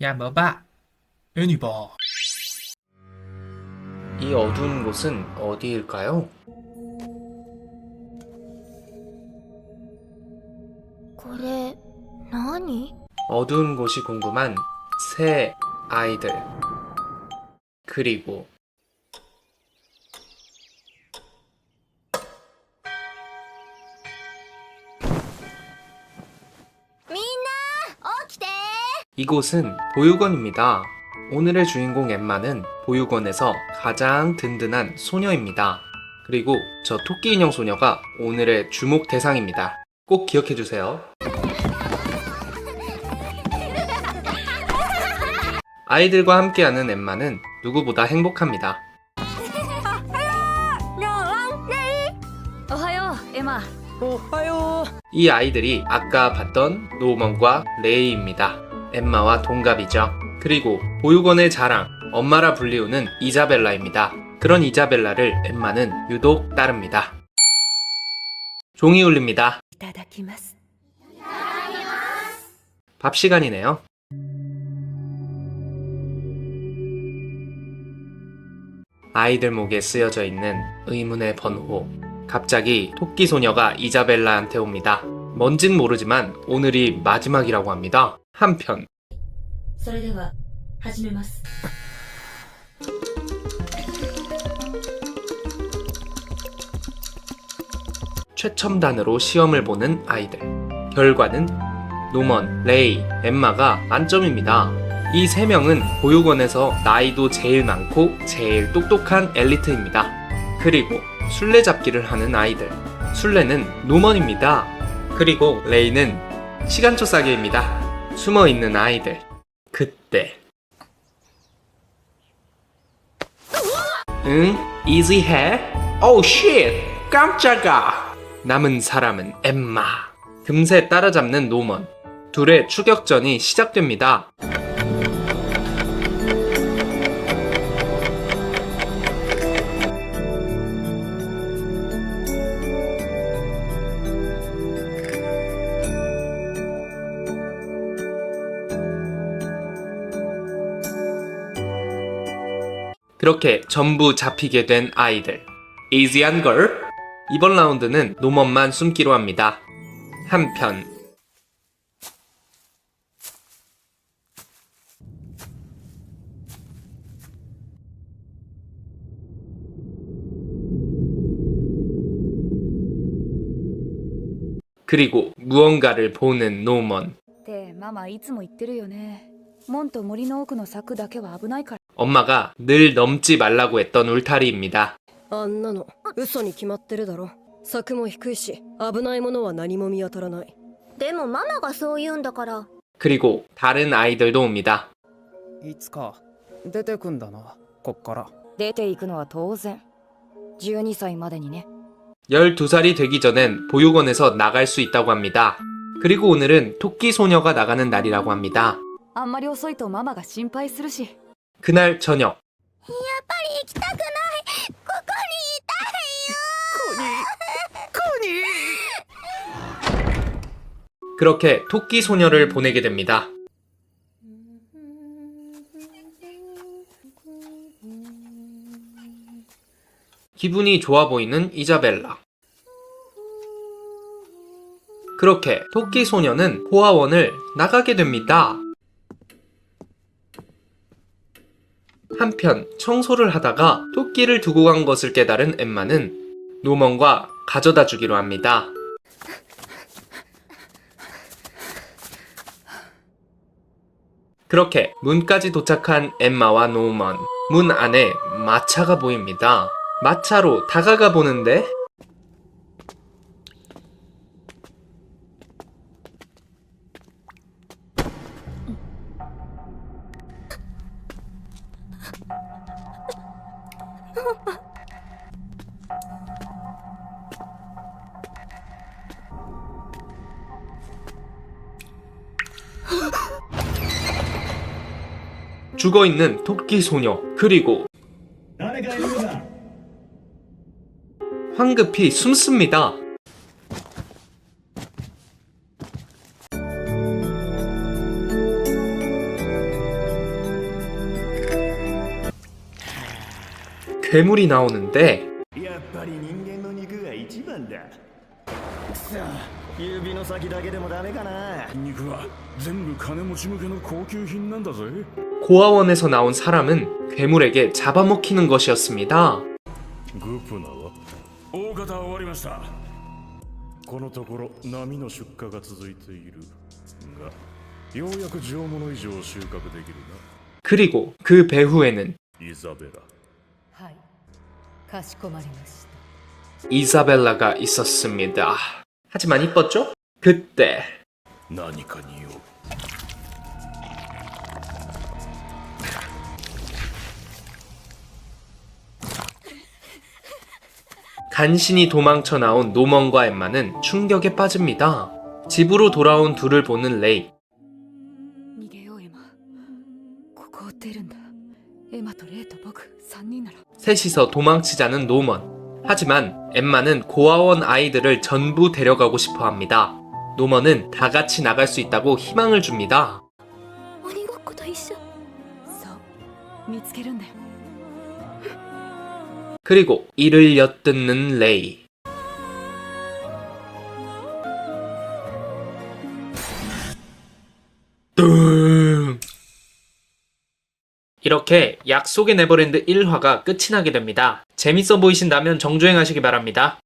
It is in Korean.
야 뭐봐 애니봐 이 어두운 곳은 어디일까요? 그래, 나니? 어두운 곳이 궁금한 새 아이들 그리고 이곳은 보육원입니다. 오늘의 주인공 엠마는 보육원에서 가장 든든한 소녀입니다. 그리고 저 토끼 인형 소녀가 오늘의 주목 대상입니다. 꼭 기억해 주세요. 아이들과 함께하는 엠마는 누구보다 행복합니다. 이 아이들이 아까 봤던 노먼과 레이입니다. 엠마와 동갑이죠. 그리고 보육원의 자랑, 엄마라 불리우는 이자벨라입니다. 그런 이자벨라를 엠마는 유독 따릅니다. 종이 울립니다. 밥 시간이네요. 아이들 목에 쓰여져 있는 의문의 번호. 갑자기 토끼 소녀가 이자벨라한테 옵니다. 뭔진 모르지만 오늘이 마지막이라고 합니다. 한편 それでは始めます 최첨단으로 시험을 보는 아이들. 결과는 노먼, 레이, 엠마가 만점입니다. 이 세 명은 보육원에서 나이도 제일 많고 제일 똑똑한 엘리트입니다. 그리고 술래잡기를 하는 아이들. 술래는 노먼입니다. 그리고 레이는 시간초 싸개입니다. 숨어 있는 아이들. 그때. 응? 이지해? 오우 쉣! 깜짝아! 남은 사람은 엠마. 금세 따라잡는 노먼. 둘의 추격전이 시작됩니다. 그렇게 전부 잡히게 된 아이들. 이지한 걸? 이번 라운드는 노먼만 숨기로 합니다. 한편 그리고 무언가를 보는 노먼. ってママいつも言ってるよね門と森の奥の柵だけは危ないから 엄마가 늘 넘지 말라고 했던 울타리입니다. あんなの嘘に決まってるだろ柵も低いし危ないものは何も見当たらないでもママがそう言うんだから 그리고 다른 아이들도 옵니다. いつか出てくんだなこっから出ていくのは当然12歳までにね 12살이 되기 전엔 보육원에서 나갈 수 있다고 합니다. 그리고 오늘은 토끼 소녀가 나가는 날이라고 합니다. あんまり遅いとママが心配するし 그날 저녁. 그렇게 토끼 소녀를 보내게 됩니다. 기분이 좋아 보이는 이자벨라. 그렇게 토끼 소녀는 보아원을 나가게 됩니다. 한편 청소를 하다가 토끼를 두고 간 것을 깨달은 엠마는 노먼과 가져다 주기로 합니다. 그렇게 문까지 도착한 엠마와 노먼. 문 안에 마차가 보입니다. 마차로 다가가 보는데 죽어 있는 토끼 소녀 그리고 황급히 숨습니다. 괴물이 나오는데 고아원에서 나온 사람은 괴물에게 잡아먹히는 것이었습니다. 그리고 그 배후에는 이사베라 이사벨라가 있었습니다. 하지만 이뻤죠? 그때 何かにおう 간신히 도망쳐 나온 노먼과 엠마는 충격에 빠집니다. 집으로 돌아온 둘을 보는 레이. 逃げようエマここを出るんだ エマとレイと僕3人なら 셋이서 도망치자는 노먼. 하지만 엠마는 고아원 아이들을 전부 데려가고 싶어 합니다. 노먼은 다 같이 나갈 수 있다고 희망을 줍니다. 鬼ごっこと一緒そう見つけるんだよ 그리고 이를 엿듣는 레이. 이렇게 약속의 네버랜드 1화가 끝이 나게 됩니다. 재밌어 보이신다면 정주행하시기 바랍니다.